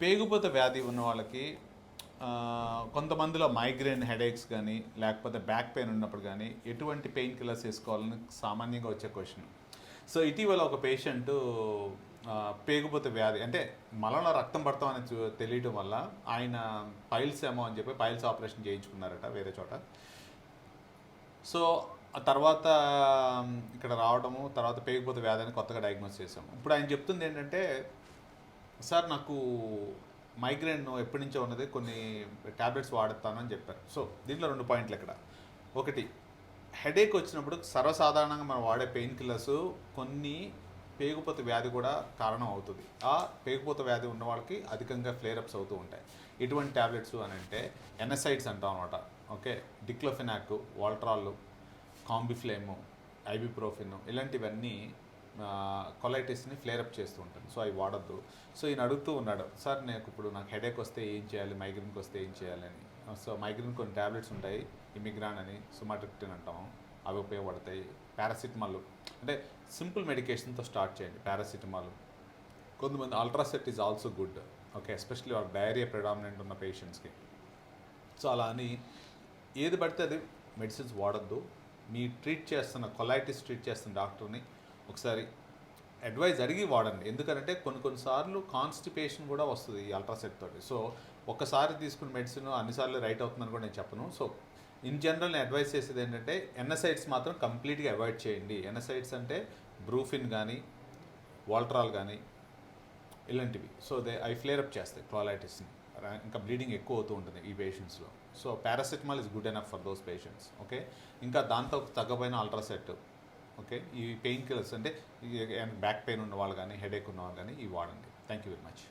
పేగుపోత వ్యాధి ఉన్న వాళ్ళకి కొంతమందిలో మైగ్రేన్ హెడేక్స్ కానీ లేకపోతే బ్యాక్ పెయిన్ ఉన్నప్పుడు కానీ ఎటువంటి పెయిన్ కిల్లర్స్ వేసుకోవాలని సామాన్యంగా వచ్చే క్వశ్చన్. సో ఇటీవల ఒక పేషెంట్ పేగుపోత వ్యాధి అంటే మలంలో రక్తం పడతాం అని తెలియటం వల్ల ఆయన పైల్స్ ఏమో అని చెప్పి పైల్స్ ఆపరేషన్ చేయించుకున్నారట వేరే చోట. సో ఆ తర్వాత ఇక్కడ రావడము తర్వాత పేగిపోతే వ్యాధి అని కొత్తగా డయాగ్నోస్ చేసాము ఇప్పుడు ఆయన చెప్తుంది ఏంటంటే సార్ నాకు మైగ్రేన్ ఎప్పటి నుంచో ఉన్నది. కొన్ని ట్యాబ్లెట్స్ వాడుతానని చెప్పారు. సో దీంట్లో రెండు పాయింట్లు ఇక్కడ. ఒకటి హెడేక్ వచ్చినప్పుడు సర్వసాధారణంగా మనం వాడే పెయిన్ కిల్లర్స్ కొన్ని పేగుపోత వ్యాధి కూడా కారణం అవుతుంది. ఆ పేగుపోత వ్యాధి ఉన్న వాళ్ళకి అధికంగా ఫ్లేరప్స్ అవుతూ ఉంటాయి. ఎటువంటి ట్యాబ్లెట్స్ అని అంటే ఎన్ఎసైడ్స్ అంటాం అనమాట ఓకే? డిక్లోఫినాక్ వాల్ట్రాల్ కాంబిఫ్లేము ఐబిప్రోఫిన్ ఇలాంటివన్నీ కొలైటిస్ని ఫ్లేరప్ చేస్తూ ఉంటాను సో అవి వాడద్దు. సో ఈయన అడుగుతూ ఉన్నాడు సార్ నాకు ఇప్పుడు నాకు హెడేక్ వస్తే ఏం చేయాలి? మైగ్రేన్కి వస్తే ఏం చేయాలని సో మైగ్రేన్ కొన్ని ట్యాబ్లెట్స్ ఉంటాయి ఇమిగ్రాన్ అని సుమాట్రిప్టిన్ అంటాం. అవి ఉపయోగపడతాయి. పారాసిటమాల్ అంటే సింపుల్ మెడికేషన్తో స్టార్ట్ చేయండి పారాసిటమాల్ కొంతమంది Ultracet is also good okay especially వాళ్ళ డయేరియా ప్రిడామినెంట్ ఉన్న పేషెంట్స్కి సో అలా అని ఏది పడితే అది మెడిసిన్స్ వాడద్దు. మీ ట్రీట్ చేస్తున్న కొలైటిస్ ట్రీట్ చేస్తున్న డాక్టర్ని ఒకసారి అడ్వైజ్ అడిగి వాడండి. ఎందుకంటే కొన్ని కొన్నిసార్లు కాన్స్టిపేషన్ కూడా వస్తుంది ఈ అల్ట్రాసెట్ తోటి. సో ఒక్కసారి తీసుకున్న మెడిసిన్ అన్నిసార్లు రైట్ అవుతుందని కూడా నేను చెప్పను. సో ఇన్ జనరల్ నేను అడ్వైస్ చేసేది ఏంటంటే ఎన్ఎస్ఐడ్స్ మాత్రం కంప్లీట్గా అవాయిడ్ చేయండి. ఎన్ఎస్ఐడ్స్ అంటే బ్రూఫిన్ కానీ వాల్ట్రాల్ కానీ ఇలాంటివి. సో దే ఐ ఫ్లేరప్ చేస్తాయి క్లాలైటిస్ని ఇంకా బ్లీడింగ్ ఎక్కువ అవుతూ ఉంటుంది ఈ పేషెంట్స్లో. So paracetamol is good enough for those patients. Okay? ఇంకా దాంతో తగ్గపోయిన అల్ట్రాసెట్. ఓకే? ఈ పెయిన్ కిల్లర్స్ అంటే బ్యాక్ పెయిన్ ఉన్న వాళ్ళు కానీ హెడేక్ ఉన్న వాళ్ళు కానీ ఇవి వాడండి. Thank you very much.